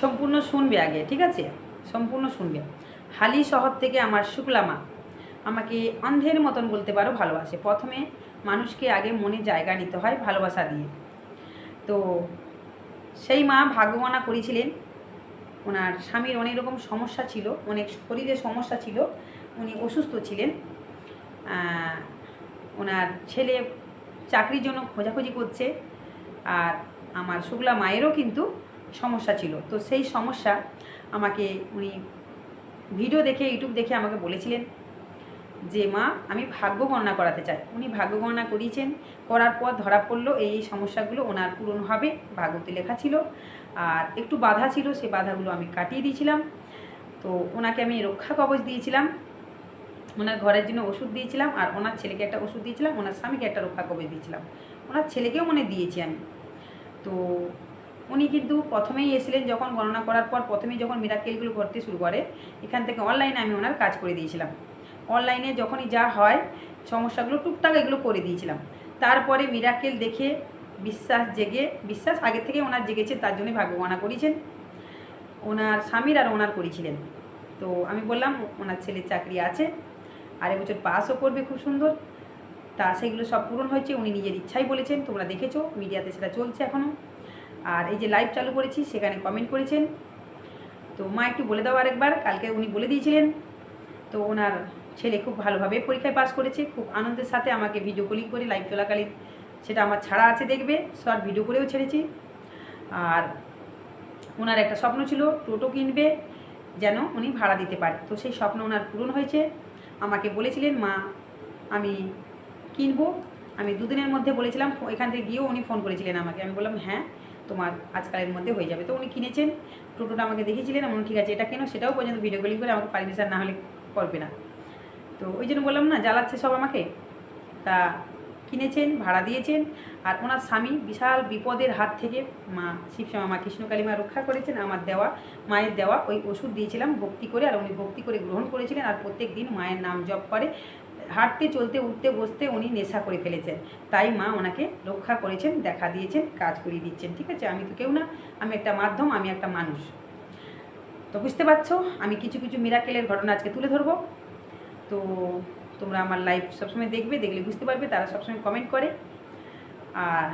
সম্পূর্ণ শুনবে আগে, ঠিক আছে? সম্পূর্ণ শুনবে। হালি শহর থেকে আমার শুক্লা মা আমাকে অন্ধের মতন বলতে পারো ভালোবাসে। প্রথমে মানুষকে আগে মনে জায়গা নিতে হয় ভালোবাসা দিয়ে। তো সেই মা ভাগ্যমানা করেছিলেন। ওনার স্বামীর অনেক রকম সমস্যা ছিল, অনেক শরীরে সমস্যা ছিল, উনি অসুস্থ ছিলেন। ওনার ছেলে চাকরির জন্য খোঁজাখুঁজি করছে। আর আমার শুক্লা মায়েরও কিন্তু সমস্যা ছিল। তো সেই সমস্যা আমাকে উনি ভিডিও দেখে ইউটিউব দেখে আমাকে বলেছিলেন যে, মা, আমি ভাগ্য গণনা করাতে চাই। উনি ভাগ্য গণনা করিয়েছেন। করার পর ধরা পড়ল, এই সমস্যাগুলো ওনার পূরণ হবে ভাগ্যতে লেখা ছিল। আর একটু বাধা ছিল, সে বাধাগুলো আমি কাটিয়ে দিয়েছিলাম। তো ওনাকে আমি রক্ষা কবচ দিয়েছিলাম। ওনার ঘরের জন্য ওষুধ দিয়েছিলাম আর ওনার ছেলেকে একটা ওষুধ দিয়েছিলাম, ওনার স্বামীকে একটা রক্ষা কবচ দিয়েছিলাম। ওনার ছেলেকেও মনে দিয়েছি আমি। তো উনি কিন্তু প্রথমেই এসেছিলেন যখন গণনা করার পর প্রথমেই যখন মিরাকেলগুলো করতে শুরু করে, এখান থেকে অনলাইনে আমি ওনার কাজ করে দিয়েছিলাম। অনলাইনে যখনই যা হয়, সমস্যাগুলো টুকটাক এগুলো করে দিয়েছিলাম। তারপরে মিরাকেল দেখে বিশ্বাস জেগে, বিশ্বাস আগে থেকে ওনার জেগেছে, তার জন্যই ভাগ্য গণনা করেছেন। ওনার স্বামীর আর ওনার করেছিলেন। তো আমি বললাম, ওনার ছেলের চাকরি আছে, আর এবছর পাসও করবে খুব সুন্দর। তা সেগুলো সব পূরণ হয়েছে, উনি নিজের ইচ্ছাই বলেছেন, তোমরা দেখেছ মিডিয়াতে সেটা চলছে এখনও আর এই যে লাইভ চালু করেছি, সেখানে কমেন্ট করেছেন। তো মা একটু বলে দাও আরেকবার, কালকে উনি বলে দিয়েছিলেন। তো ওনার ছেলে খুব ভালোভাবে পরীক্ষায় পাস করেছে, খুব আনন্দের সাথে আমাকে ভিডিও কলিং করে লাইভ চলাকালীন সেটা আমার ছাড়া আছে দেখবে শর্ট ভিডিও করেও ছেড়েছি। আর ওনার একটা স্বপ্ন ছিল, টোটো কিনবে, যেন উনি ভাড়া দিতে পারে। তো সেই স্বপ্ন ওনার পূরণ হয়েছে। আমাকে বলেছিলেন, মা, আমি কিনবো। আমি দুদিনের মধ্যে বলেছিলাম, এখান থেকে গিয়েও উনি ফোন করেছিলেন আমাকে। আমি বললাম হ্যাঁ। তোমার আজকালের মধ্যে হয়ে যাবে। তো উনি কিনেছেন টোটোটা আমাকে দেখিয়েছিলেন বললাম, ঠিক আছে এটা কেন? সেটাও পর্যন্ত ভিডিও কলিং করে আমাকে পারমিশন না হলে করবে না। তো ওই জন্য বললাম না জ্বালাচ্ছে সব আমাকে। তা কিনেছেন ভাড়া দিয়েছেন আর ওনার স্বামী বিশাল বিপদের হাত থেকে মা শিবশ্যামা মা কৃষ্ণকালী মা রক্ষা করেছেন আমার দেওয়া মায়ের দেওয়া ওই ওষুধ দিয়েছিলাম ভক্তি করে আর উনি ভক্তি করে গ্রহণ করেছিলেন আর প্রত্যেক দিন মায়ের নাম জপ করে। হাঁটতে চলতে, উঠতে, বসতে উনি নেশা করে ফেলেছেন। তাই মা ওনাকে রক্ষা করেছেন, দেখা দিয়েছেন, কাজ করিয়ে দিচ্ছেন, ঠিক আছে? আমি তো কেউ না, আমি একটা মাধ্যম, আমি একটা মানুষ। তো বুঝতে পারছ? আমি কিছু কিছু মিরাকেলের ঘটনা আজকে তুলে ধরবো। তো তোমরা আমার লাইভ সবসময় দেখবে, দেখলে বুঝতে পারবে, তারা সবসময় কমেন্ট করে। আর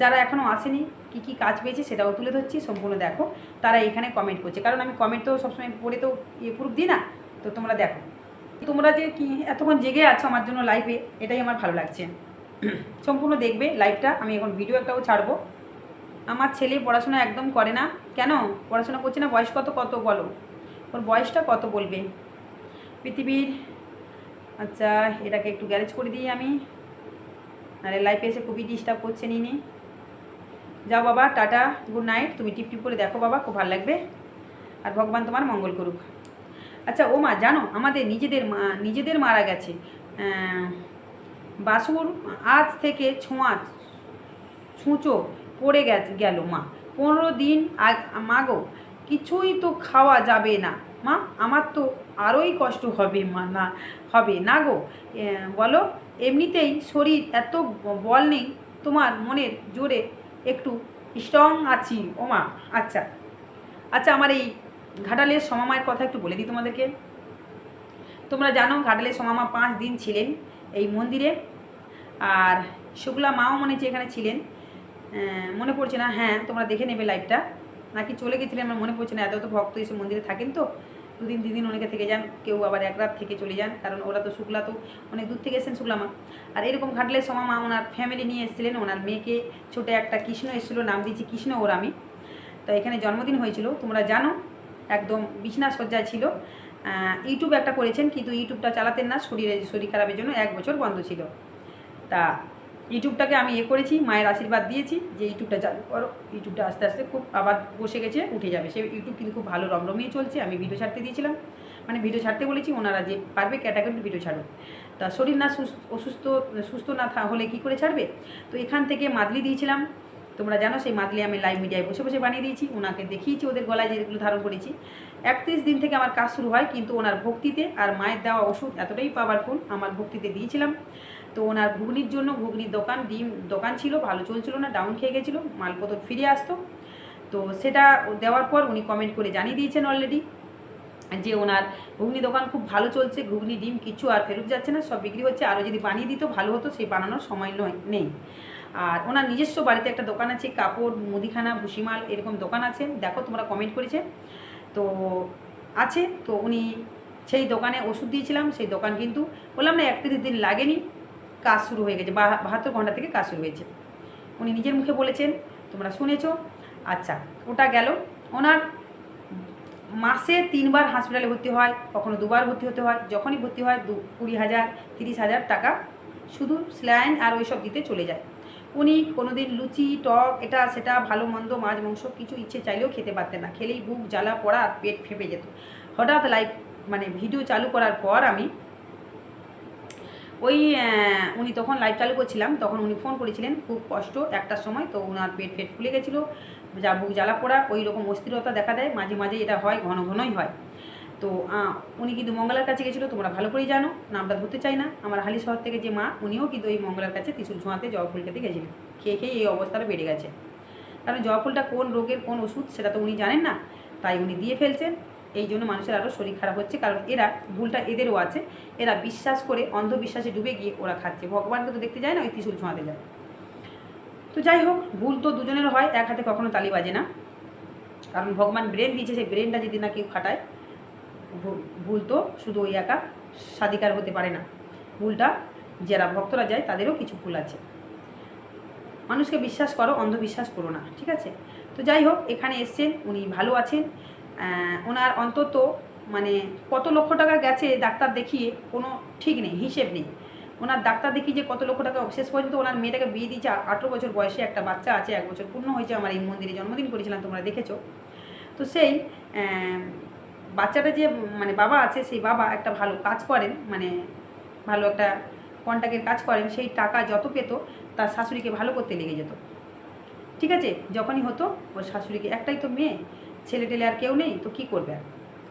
যারা এখনও আসেনি, কি কি কাজ পেয়েছে সেটাও তুলে ধরছি, সম্পূর্ণ দেখো। তারা এখানে কমেন্ট করছে। কারণ আমি কমেন্ট তো সবসময় পড়ে তো ইয়ে প্রুফ দিই না। তো তোমরা দেখো। তোমরা যে কি এতক্ষণ জেগে আছো আমার জন্য লাইভে এটাই আমার ভালো লাগছে। সম্পূর্ণ দেখবে লাইভটা আমি এখন ভিডিও একটাও ছাড়বো। আমার ছেলে পড়াশোনা একদম করে না। কেন? পড়াশোনা করছে না, বয়স কত কত বলো? ওর বয়সটা কত বলবে? পৃথিবীর আচ্ছা এটাকে একটু গ্যারেজ করে দিই আমি। আরে লাইফে এসে খুবই ডিস্টার্ব করছে নিনি। যাও বাবা, টাটা গুড নাইট তুমি টিপ টিপ করে দেখো বাবা, খুব ভালো লাগবে। আর ভগবান তোমার মঙ্গল করুক। আচ্ছা ও মা, জানো, আমাদের নিজেদের মা, নিজেদের মারা গেছে। বাসুর আজ থেকে ছোঁয়া, ছুঁচো পড়ে গেল মা। পনেরো দিন আগ মা গো কিছুই তো খাওয়া যাবে না। মা, আমার তো আরোই কষ্ট হবে, মা, না, হবে। না গো বলো, এমনিতেই শরীর এত বল নেই, তোমার মনের জোরে একটু স্ট্রং আছি। ও মা আচ্ছা। আচ্ছা আমার এই ঘাটালের সমামায়ের কথা একটু বলে দিই তোমাদেরকে। তোমরা জানো ঘাটালের সমামা পাঁচ দিন ছিলেন এই মন্দিরে। আর শুক্লা মাও মনে হচ্ছে এখানে ছিলেন। মনে পড়ছে না। হ্যাঁ তোমরা দেখে নেবে লাইভটা নাকি চলে গেছিলেন আমার মনে পড়ছে না। এত তো ভক্ত এসে মন্দিরে থাকেন তো। দুদিন দিদিন অনেকে থেকে যান, কেউ আবার এক রাত থেকে চলে যান। কারণ ওরা তো শুক্লা তো অনেক দূর থেকে এসেছেন শুক্লা মা। আর এরকম ঘাটলে সময় মা ওনার ফ্যামিলি নিয়ে এসেছিলেন। ওনার মেয়েকে ছোটো একটা কৃষ্ণ এসেছিল, নাম দিয়েছি কৃষ্ণ ওর আমি। তো এখানে জন্মদিন হয়েছিল। তোমরা জানো একদম বিছনা সজ্জায় ছিল। ইউটিউব একটা করেছেন, কিন্তু ইউটিউবটা চালাতেন না, শরীরে শরীর খারাপের জন্য এক বছর বন্ধ ছিল। তা ইউটিউবটাকে আমি এ করেছি, মায়ের আশীর্বাদ দিয়েছি যে ইউটিউবটা চালু করো। ইউটিউবটা আস্তে আস্তে খুব আবার বসে গেছে, উঠে যাবে। সে ইউটিউব কিন্তু খুব ভালো রমরমিয়ে চলছে, আমি ভিডিও ছাড়তে দিয়েছিলাম। মানে ভিডিও ছাড়তে বলেছি, ওনারা যে পারবে ক্যাটাগরি ভিডিও ছাড়ো তা শরীর না সুস- অসুস্থ, সুস্থ না হলে কি করে ছাড়বে? তো এখান থেকে মাদলি দিয়েছিলাম। তোমরা জানো সেই মাদলি আমি লাইভ মিডিয়ায় বসে বসে বানিয়ে দিয়েছি, ওনাকে দেখিয়েছি ওদের গলায় যেগুলো ধারণ করেছি। একত্রিশ দিন থেকে আমার কাজ শুরু হয়, কিন্তু ওনার ভক্তিতে আর মায়ের দেওয়া ওষুধ এতটাই পাওয়ারফুল আমার ভক্তিতে দিয়েছিলাম। তো ওনার ঘুগনির জন্য ঘুগনির দোকান, ডিম দোকান ছিল, ভালো চলছিল না ডাউন খেয়ে গেছিল, মালপত্র ফিরে আসতো। তো সেটা দেওয়ার পর উনি কমেন্ট করে জানিয়ে দিয়েছেন অলরেডি যে ওনার ঘুগনি দোকান খুব ভালো চলছে, ঘুগনি, ডিম কিছু আর ফেরত যাচ্ছে না, সব বিক্রি হচ্ছে। আরও যদি বানিয়ে দিত, ভালো হতো, সেই বানানোর সময় নয়, নেই। আর ওনার নিজস্ব বাড়িতে একটা দোকান আছে, কাপড়, মুদিখানা, ভুসিমাল এরকম দোকান আছে। দেখো তোমরা কমেন্ট করেছে। তো আছে, তো উনি সেই দোকানে ওষুধ দিয়েছিলাম, সেই দোকান কিন্তু বললাম না একত্রিশ দিন লাগেনি, কাজ শুরু হয়ে গেছে বাহাত্তর ঘণ্টা থেকে কাজ শুরু হয়েছে। উনি নিজের মুখে বলেছেন, তোমরা শুনেছো? আচ্ছা ওটা গেল। ওনার মাসে তিনবার হসপিটালে ভর্তি হয়, কখনো দুবার ভর্তি হতে হয়, যখনই ভর্তি হয় দু কুড়ি হাজার, তিরিশ হাজার টাকা শুধু স্ল্যান আর ওই সব দিতে চলে যায়। উনি কোনোদিন লুচি, টক, এটা, সেটা, ভালো, মন্দ, মাছ, মাংস কিছু ইচ্ছে চাইলেও খেতে পারতেন না। খেলেই বুক জ্বালা পড়া আর পেট ফেপে যেত। হঠাৎ লাইভ মানে ভিডিও চালু করার পর আমি ওই উনি তখন লাইভ চালু করছিলাম, তখন উনি ফোন করেছিলেন, খুব কষ্ট একটার সময় তো ওনার পেট ফেট ফুলে গেছিল, যা বুক জ্বালা পোড়া ওই রকম অস্থিরতা দেখা দেয়, মাঝে মাঝে এটা হয়, ঘন, ঘনই হয়। তো উনি কিন্তু মঙ্গলার কাছে গেছিল, তোমরা ভালো করেই জানো, নামটা ধরতে চাই না। আমার হালি শহর থেকে যে মা, উনিও কিন্তু এই মঙ্গলার কাছে ত্রিশুল ছোঁয়াতে জবা ফুল খেতে গেছিলেন। খেয়ে খেয়ে এই অবস্থাটা বেড়ে গেছে। কারণ জবা ফুলটা কোন রোগের, কোন ওষুধ, সেটা তো উনি জানেন না, তাই উনি দিয়ে ফেলছেন। এই জন্য মানুষের আরও শরীর খারাপ হচ্ছে, কারণ এরা, ভুলটা এদেরও আছে, এরা বিশ্বাস করে, অন্ধবিশ্বাসে ডুবে গিয়ে ওরা খাচ্ছে। ভগবানকে তো দেখতে যায় না, ওই ত্রিশুল ছোঁয়াতে যায়। তো যাই হোক, ভুল তো দুজনের হয়, এক হাতে কখনো তালি বাজে না। কারণ ভগবান ব্রেন দিয়েছে, সেই ব্রেনটা যদি না কেউ খাটায় ভুল- তো শুধু ওই একা সাধিকার হতে পারে না। ভুলটা যারা ভক্তরা যায়, তাদেরও কিছু ভুল আছে। মানুষকে বিশ্বাস করো, অন্ধবিশ্বাস করো না, ঠিক আছে? তো যাই হোক, এখানে এসছেন, উনি ভালো আছেন। ওনার অন্তত মানে কত লক্ষ টাকা গেছে ডাক্তার দেখিয়ে, কোনো ঠিক নেই, হিসেব নেই। ওনার ডাক্তার দেখি যে কত লক্ষ টাকা, শেষ পর্যন্ত ওনার মেয়েটাকে বিয়ে দিয়েছে আঠেরো বছর বয়সে একটা বাচ্চা আছে, এক বছর পূর্ণ হয়েছে, আমার এই মন্দিরে জন্মদিন করেছিলাম, তোমরা দেখেছ। তো সেই বাচ্চাটা যে মানে বাবা আছে, সেই বাবা একটা ভালো কাজ করেন মানে ভালো একটা কন্ট্যাক্টের কাজ করেন, সেই টাকা যত পেত, তার শাশুড়িকে ভালো করতে লেগে যেত। ঠিক আছে? যখনই হতো, ওর শাশুড়িকে, একটাই তো মেয়ে ছেলে টেলে আর কেউ নেই, তো কী করবে আর?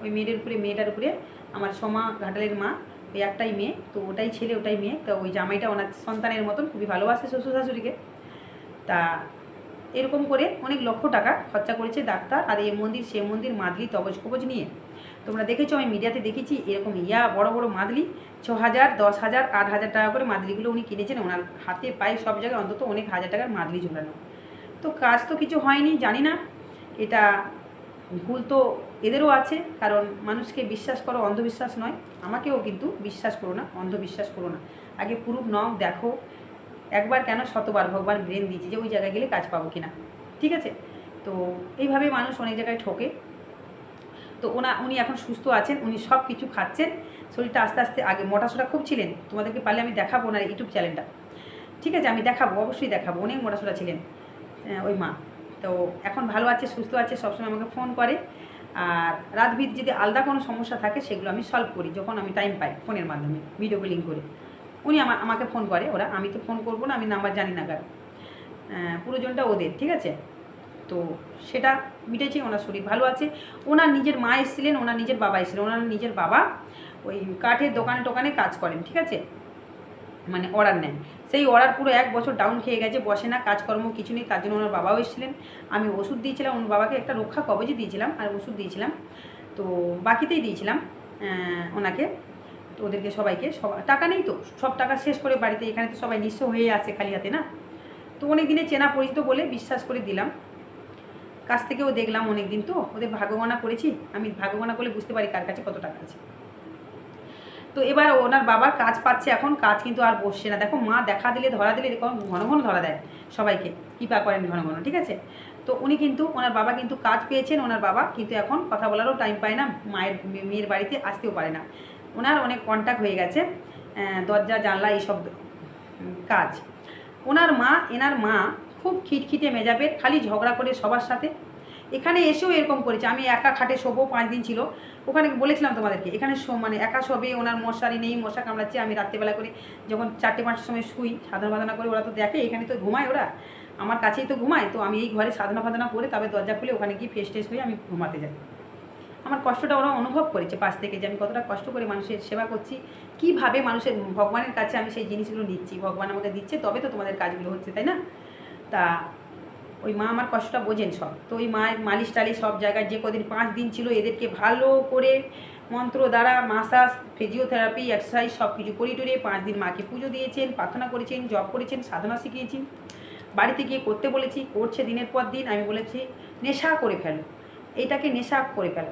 ওই মেয়েটার উপরে মেয়েটার উপরে, আমার সমা ঘাটালের মা, ওই একটাই মেয়ে, তো ওটাই ছেলে, ওটাই মেয়ে, তো ওই জামাইটা ওনার সন্তানের মতন খুবই ভালোবাসে শ্বশুর শাশুড়িকে। তা এরকম করে অনেক লক্ষ টাকা খরচা করেছে ডাক্তার, আর এই মন্দির সে মন্দির, মাদলি তবজ কবজ নিয়ে। তোমরা দেখেছ, আমি মিডিয়াতে দেখেছি এরকম ইয়া, বড় বড় মাদলি ছ হাজার দশ হাজার আট হাজার টাকা করে মাদলিগুলো উনি কিনেছেন। ওনার হাতে পায়ে সব জায়গায় অন্তত অনেক হাজার টাকার মাদলি ঝোলানো। তো কাজ তো কিছু হয়নি, জানি না। এটা ভুল তো এদেরও আছে, কারণ মানুষকে বিশ্বাস করো, অন্ধবিশ্বাস নয়। আমাকেও কিন্তু বিশ্বাস করো না, অন্ধবিশ্বাস করো না। আগে পুরুপ নাও দেখো, একবার কেন শতবার, ভগবান ব্রেন দিয়েছে যে ওই জায়গায় গেলে কাজ পাবো কিনা। ঠিক আছে? তো এইভাবে মানুষ অনেক জায়গায় ঠকে। তো ওনা, উনি এখন সুস্থ আছেন, উনি সব কিছু খাচ্ছেন। শরীরটা আস্তে আস্তে আগে মোটাসোটা খুব ছিলেন, তোমাদেরকে পারলে আমি দেখাবো ওনার ইউটিউব চ্যানেলটা। ঠিক আছে, আমি দেখাবো, অবশ্যই দেখাবো অনেক মোটাসোটা ছিলেন ওই মা। তো এখন ভালো আছে, সুস্থ আছে, সবসময় আমাকে ফোন করে। আর রাত বিদ যদি আলাদা কোনো সমস্যা থাকে, সেগুলো আমি সলভ করি, যখন আমি টাইম পাই ফোনের মাধ্যমে ভিডিও কলিং করে। উনি আমা, আমাকে ফোন করে, ওরা, আমি তো ফোন করব না, আমি নাম্বার জানি না কার। পুরোজনটা ওদের, ঠিক আছে? তো সেটা মিটেছে, ওনার শরীর ভালো আছে। ওনার নিজের মা এসেছিলেন, ওনার নিজের বাবা এসেছিলেন, ওনার নিজের বাবা ওই কাঠের দোকানে টোকানে কাজ করেন, ঠিক আছে? মানে অর্ডার নেন। সেই অর্ডার পুরো এক বছর ডাউন খেয়ে গেছে, বসে না, কাজকর্ম কিছু নেই, তার জন্য ওনার বাবাও এসেছিলেন। আমি ওষুধ দিয়েছিলাম, ওনার বাবাকে একটা রক্ষা কবজই দিয়েছিলাম, আর ওষুধ দিয়েছিলাম। তো বাকিতেই দিয়েছিলাম ওনাকে। তো ওদেরকে সবাইকে, সব, টাকা নেই তো, সব টাকা শেষ করে বাড়িতে, এখানে তো সবাই নিঃস্ব হয়ে আছে খালি হাতে, না? তো অনেক দিনে চেনা পরিচিত বলে বিশ্বাস করে দিলাম। কাছ থেকেও দেখলাম অনেক দিন তো, ওদের ভাগ্যগণনা করেছি, আমি ভাগ্যগণনা করলে বুঝতে পারি কার কাছে কত টাকা আছে। তো এবার ওনার বাবার কাজ পাচ্ছে এখন, কাজ কিন্তু আর বসছে না। দেখো, মা দেখা দিলে, ধরা দিলে এরকম ঘন ঘন ধরা দেয় সবাইকে, কৃপা করেন ঘন ঘন, ঠিক আছে? তো উনি কিন্তু, ওনার বাবা কিন্তু কাজ পেয়েছেন, ওনার বাবা কিন্তু এখন কথা বলারও টাইম পায় না, মায়ের, মেয়ের বাড়িতে আসতেও পারে না। ওনার অনেক কন্ট্যাক্ট হয়ে গেছে দরজা, জানলা, এইসব কাজ। ওনার মা, এনার মা খুব খিটখিটে মেজাবের খালি ঝগড়া করে সবার সাথে। এখানে এসেও এরকম করেছে। আমি একা খাটে শোবো, পাঁচ দিন ছিল। ওখানে বলেছিলাম তোমাদেরকে, এখানে মানে একা শোবে, ওনার মশারি নেই, মশা কামড়াচ্ছে, আমি রাত্রেবেলা করে যখন চারটে পাঁচটার সময় শুই, সাধনা ফাধনা করে ওরা তো দেখে, এখানে তো ঘুমায় ওরা। আমার কাছেই তো ঘুমায়, তো আমি এই ঘরে সাধনা ফাধনা করে তবে দরজা খুলে ওখানে গিয়ে ফ্রেশ ট্রেশ হয়ে আমি ঘুমাতে যাই। আমার কষ্টটা ওরা অনুভব করেছে পাশ থেকে, যে আমি কতটা কষ্ট করে মানুষের সেবা করছি, কীভাবে মানুষের, ভগবানের কাছে আমি সেই জিনিসগুলো নিচ্ছি। ভগবান আমাকে দিচ্ছে, তবে তো তোমাদের কাজগুলো হচ্ছে, তাই না? তা ওই মা আমার কষ্টটা বোঝেন সব। তো ওই মায়ের মালিশ টালিশ সব জায়গায় যে কদিন পাঁচ দিন ছিল এদেরকে ভালো করে মন্ত্র দ্বারা মাসাজ ফিজিওথেরাপি এক্সারসাইজ সব কিছু করি টরিয়ে পাঁচ দিন মাকে পুজো দিয়েছেন, প্রার্থনা করেছেন জব করেছেন, সাধনা শিখিয়েছি বাড়িতে গিয়ে করতে বলেছি, করছে দিনের পর দিন, আমি বলেছি, নেশা করে ফেলো। এইটাকে নেশা করে ফেলো।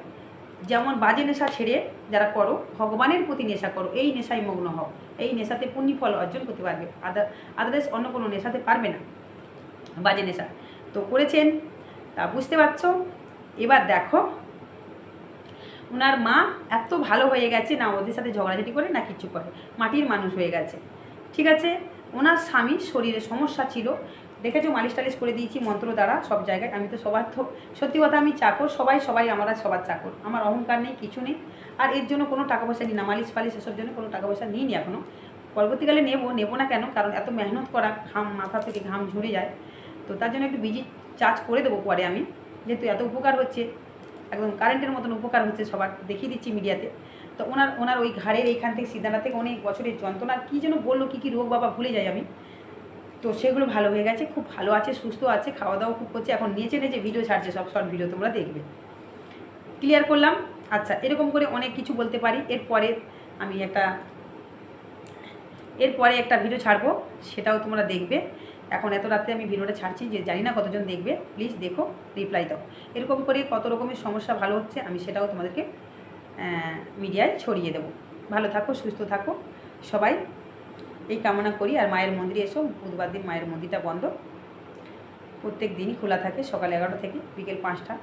যেমন বাজে নেশা ছেড়ে যারা করো, ভগবানের প্রতি নেশা করো, এই নেশায় মগ্ন হও। এই নেশাতে পুণ্য ফল অর্জন করতে পারবে। আদার আদারওয়াইজ অন্য কোনো নেশাতে পারবে না। বাজে নেশা। তো করেছেন, তা বুঝতে পারছ? এবার দেখো ওনার মা এত ভালো হয়ে গেছে, না ওদের সাথে ঝগড়াঝাটি করে, না কিছু করে। মাটির মানুষ হয়ে গেছে। ঠিক আছে? ওনার স্বামীর শরীরে সমস্যা ছিল। দেখেছ, মালিশ টালিশ করে দিয়েছি, মন্ত্র দ্বারা সব জায়গায়। আমি তো সবার তো সত্যি কথা, আমি চাকর, সবাই সবাই আমরা সবার চাকর। আমার অহংকার নেই, কিছু নেই। আর এর জন্য কোনো টাকা পয়সা নিই না, মালিশ ফালিশ এসব জন্য কোনো টাকা পয়সা নিইনি এখনও পরবর্তীকালে নেব নেব না কেন? কারণ এত মেহনত করা, ঘাম মাথা থেকে ঘাম ঝরে যায়। তো তার জন্য একটু বিজি চার্জ করে দেবো পরে আমি। যেহেতু এত উপকার হচ্ছে, একদম কারেন্টের মতন উপকার হচ্ছে সবার, দেখিয়ে দিচ্ছি মিডিয়াতে তো। ওনার ওনার ওই ঘাড়ের এইখান থেকে সিদ্ধানা থেকে অনেক বছরের যন্ত্রণার কী যেন বলল, কী কী রোগ বাবা ভুলে যাই আমি। তো সেগুলো ভালো হয়ে গেছে, খুব ভালো আছে, সুস্থ আছে, খাওয়া দাওয়া খুব করছে, এখন নেচে নেচে ভিডিও ছাড়ছে, সব শর্ট ভিডিও তোমরা দেখবে। ক্লিয়ার করলাম? আচ্ছা এরকম করে অনেক কিছু বলতে পারি, এরপরে আমি একটা, এরপরে একটা ভিডিও ছাড়বো, সেটাও তোমরা দেখবে। এখন এত রাতে আমি ভিডিওটা ছাড়ছি, যে জানি না কতজন দেখবে প্লিজ দেখো রিপ্লাই দাও। এরকম করে কত রকমের সমস্যা ভালো হচ্ছে, আমি সেটাও তোমাদেরকে মিডিয়ায় ছড়িয়ে দেবো। ভালো থাকো, সুস্থ থাকো, সবাই এই কামনা করি। আর মায়ের মন্দিরে এসো, বুধবার দিন মায়ের মন্দিরটা বন্ধ। প্রত্যেক দিনই খোলা থাকে, সকাল এগারোটা থেকে বিকেল পাঁচটা।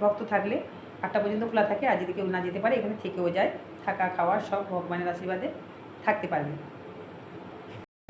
ভক্ত থাকলে আটটা পর্যন্ত খোলা থাকে, আর যদি কেউ না যেতে পারে, এখানে থেকেও যায়। থাকা, খাওয়া সব ভগবানের আশীর্বাদে থাকতে পারবে।